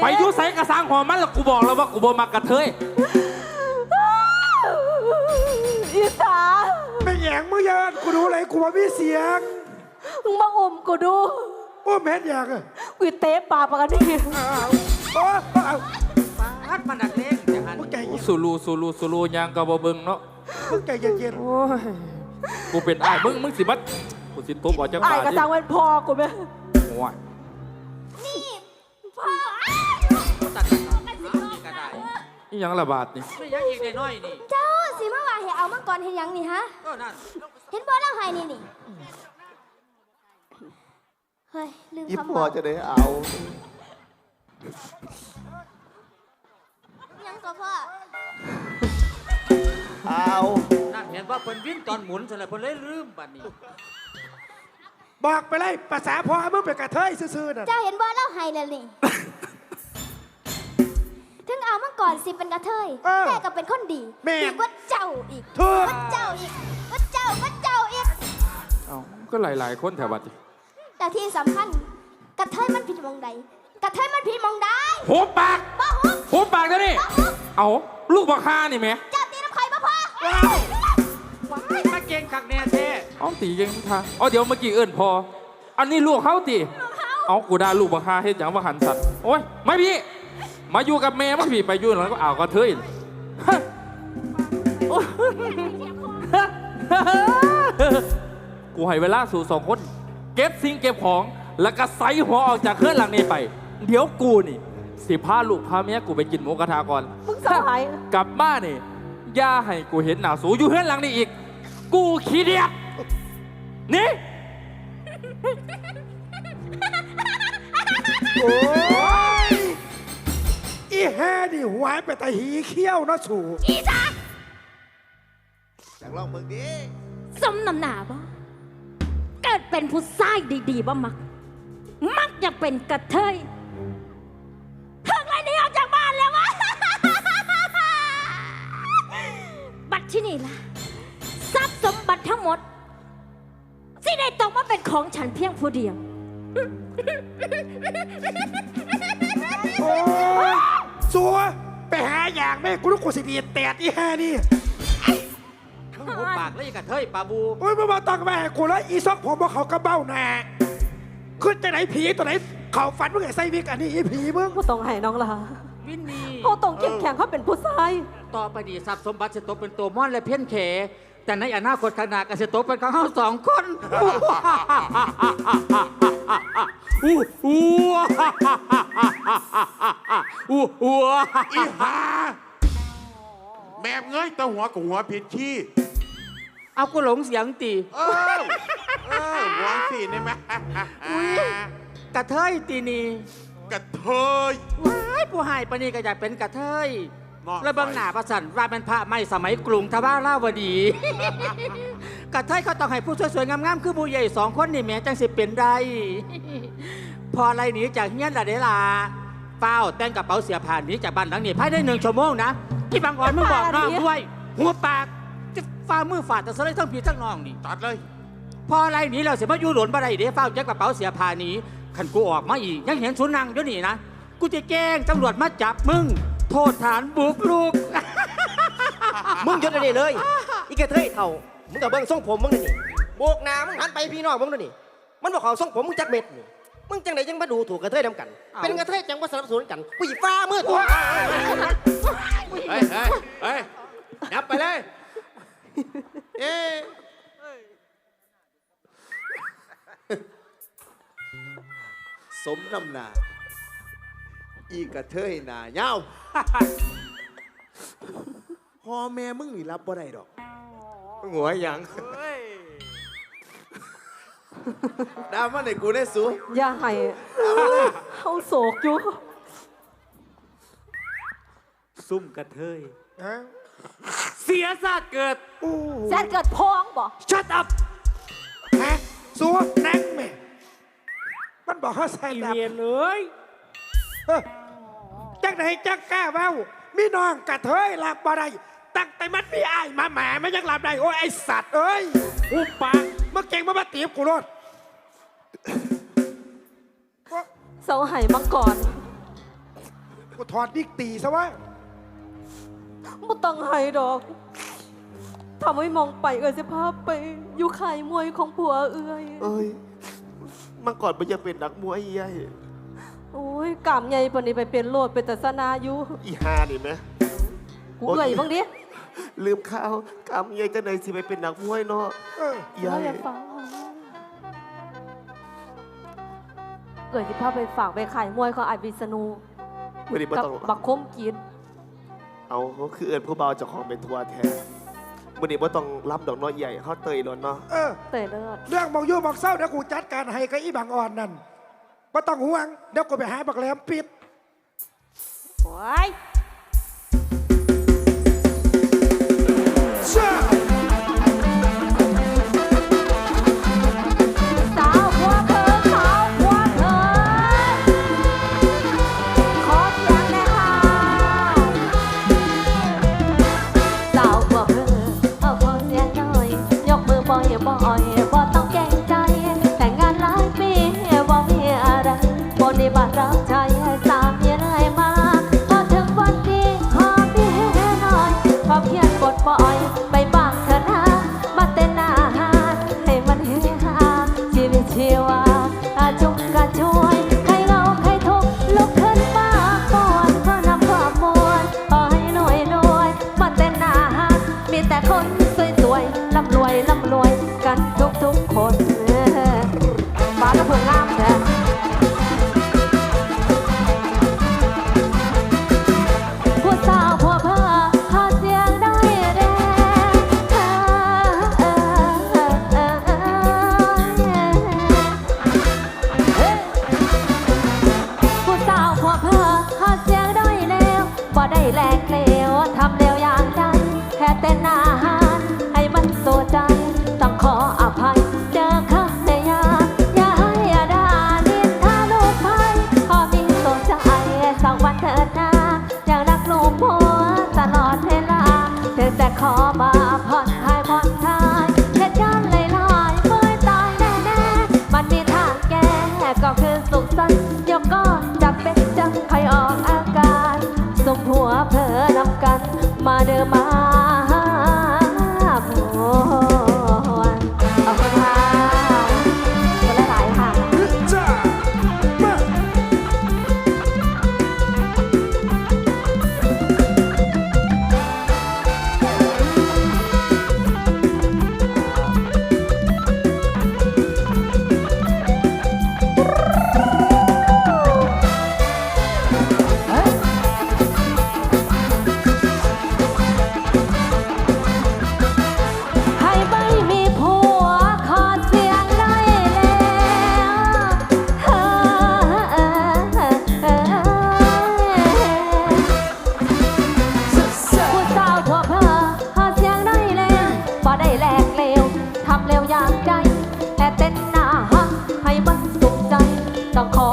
ไปอยุไสกระสังหัวมันแล้วกูบอกแล้วว่ากูบ่มักกระเทยอีสาไม่แหยงมึงอยันกูรู้เลยกูว่ามีเสียงมึงมาอมกูดูโอ้แม่นอยางอะกูเตะปากปากกันนี่อ้าวโอ้อ้าวปาดมันนักเลงอย่างนั้นมึงใจเย็นสุลูสุลูสุลูยังก็บ่เบิ่งเนาะมึงใจเย็นโอ้ยกูเป็นอ้ายมึงมึงสิบัดกูสิตบออกจากไอ้บ้านกระดิซังเป็นพ่อกูไหมโอ้ย อีหยังละบาดนี่ไม่ยังอีกได้น้อยนี่เจ้าสิมาว่าให้เอามาก่อนเห็นหยังนี่ฮะ ก็นั่นเห็นบ่เล่าให้นี่นี่ เฮ้ย ลืมอีคำพบออกจะได้เอายังก็พ่อ เอานั่นเห็นว่าเพิ่นวิ่งตอนหมุนซะแล้วเพิ่นเลยลืมบัดนี้ๆบอกไปเลยภาษาพ่อมึงเป็นกระเทยซื่อๆน่ะเจ้าเห็นบ่เล่าให้นั่นนี่ ถึงเอามาก่อนสิเป็นกระเทยแต่ก็เป็นคนดีดีกว่าเจ้าอีกถูกกว่าเจ้าอีกกว่าเจ้ากว่าเจ้าอีก เอ้าก็หลาย ๆ คนแถวบัดนี่แต่ที่สำคัญกระเทยมันผิดมองใดกระเทยมันผิดมองใดหัวปากบ่ฮุกหัวปากเดี๋ยวนี้บ่ฮุกเอาลูกบักฮานี่แหมเจ้าตีน้ำข่อยบ่พ่อว้ายมาเก่งคักแน่แท้เอาตีเก่งทาเอาเดี๋ยวเมื่อกี้เอิ้นพอ อันนี้ลูกเขาตีเอากูด่าลูกบักฮาเฮ็ดหยังว่าหันสัตว์โอ้ยไม่พี่ มาอยู่กับแม่มาพี่ไปอยู่แล้วก็เอาวกระเทยฮะโอ้ยกูให้เวลาสู่สองคน เก็บสิ่งเก็บของแล้วก็ใส่หัวออกจากเครื่องหลังนี้ไป เดี๋ยวกูนี่ สิพาลูกพาเมียกูไปกินหมูกระทะก่อนมึงสหายกลับบ้านนี่อย่าให้กูเห็นหน้าสูอยู่เฮือนหลังนี้อีก กูขี้เดียดนี่โอ้ยอีแห่นี่หวายไปแต่หีเขี้ยวเนาะสูอีจ้าอยากลองมึงดิสมน้ำหนาบ่เกิดเป็นผู้ชายดีๆบ่มัก มักจะเป็นกระเทยถึงไรหนี้ออกจากบ้านแล้ววะ บัตรที่นี่ล่ะ ทรัพย์สมบัติทั้งหมดสิได้ตกมาเป็นของฉันเพียงผู้เดียว โอ้ย สัวไปหาอย่างแม่กูรู้กูสิดีแตดอีแห่นี่ทั้งหัวปากเลยกระเทยปลาบูโอ้ยมึงมาต้องมาให้กูแล้วอีซอกผมว่าเขากระเบ้าแน่ขึ้นจากไหนผีตัวไหนเขาฝันมึงไงไส้วิกอันนี้อีผีมึงกูต้องให้น้องลาวินนี่เขาต้องเข้มแข็งเขาเป็นผู้ชาย ต่อไปดีทรัพย์สมบัติจะตกเป็นตัวม่อนและเพี้ยนเข แต่ในอนาคตข้างหน้าก็จะตกเป็นของเราสองคนอู้อู้อู้อู้อีหาแมบเงยแตะหัวกับหัวผิดขี้เอากูหลงเสียงตีเออเออหัวสีนี่ไหมกระเทยตีนีกระเทยว้ายผู้หายปานนี่ก็อยากเป็นกระเทย เนาะแล้วเบางหน้าประสันว่าเป็นพระไม่สมัยกรุงทว่าล่าวดีกระเทยเขาต้องให้ผู้สวยๆงามๆคือผู้ใหญ่สองคนนี่แหม่จังสิเป็นได้ พออะไรหนีจากเฮียนละเดล่ะเฝ้าแต่งกระเป๋าเสียผ่านหนีจากบ้านหลังนี้ภายในหนึ่งชั่วโมงนะที่บางอ่อนมึงบอกน้องด้วย หัวปากจะฟ้ามือฝาดแต่สไลด์ทั้งผีทั้งน้องนี่ ตัดเลย พออะไรหนีเราเสียมาอยู่หลนบ่ได้เดี๋ยวเฝ้าแจ็คกระเป๋าเสียผ่านหนีขันกูออกมาอีกยังเห็นสุนังอยู่นี่นะกูจะแกล้งตำรวจมาจับมึง โทษฐานบุกลุก มึงหยุดอันนี้เลย อีกระเทยเท่า มึงกับเบิ้งทรงผมมึงนี่โบกหน้ามึงหันไปพี่น้องมึงนี่ มันบอกเขาทรงผมมึงจักเม็ดนี่ มึงจังไหนยังมาดูถูกกระเทยนำกันเป็นกระเทยจังว่าสนับสนุนกันผู้หญิงฟ้ามืดตัวเฮ้ยเฮ้ยเฮ้ยนับไปเลย เอ๊ะสมน้ำหนา อีกระเทยหนาเย้า พ่อแม่มึงนี่รับบ่ได้ดอกมึงหัวหยังดามาในกูได้สูอย่าให้เขาโศกอยู่ซุ่มกระเทย ฮะเสียศาสตร์เกิดอู้แซนเกิดพ้องบ่ ชัดอัพฮะสัวนั่งแม่มันบอกเขาใส่ดับเรียนเลยเอ้อ จังไหนจังกล้าเว้ามีน้องกระเทยหลับบ่ได้ตั้งแต่มันมีอ้ายมาแหมมันยังหลับได้โอ้ยไอสัตว์เอ้ยหุบปากเมื่อเก่งมามาตีบกูรถเสาไห้มังกรกูถอดดิกตีซะวะบ่ต้องให้ดอกทำให้มองไปเอ้ยสิพาไป อยู่ไข่มวยของผัวเอ้ยเอ้ย มันก่อนมันจะเป็นนักมวยใหญ่ โอ้ยกามใหญ่ปานนี้ไปเป็นโลดเป็นแต่สนาอยู่อีฮานี่ไหม กูเอ้ยบ้างดิลืมข้าวกำใหญ่จะไหนสิไปเป็นนักมวยเนาะเออใหญ่เราอย่าฟังเอ้ยสิพาไปฝากไปไข่มวยของไอ้วิษณุไม่ได้บ่กับต้องบักคมกินเอาเขาคือเอิญผู้เบาเจ้าของเป็นทัวร์แทนมื่อนี้ว่าต้องรับดอกน้อยใหญ่เขาเตยล้นเนาะเออ เตยเลิศ เรื่องบอกยู่บอกเศร้าเดี๋ยวกูจัดการให้กับอีบางอ่อนนั่น บ่ต้องห่วงเดี๋ยวกูไปหาบักแหลมปิด โอ้ย นอาหาร ให้มันโซใจ ต้องขออภัยเจอข้าในยามอย่าให้อาดานินทาลูกไพ่พอมีโซใจสักวันเถิดนาอยากรักลูกผัวตลอดเวลาเธอแต่ขอมา call.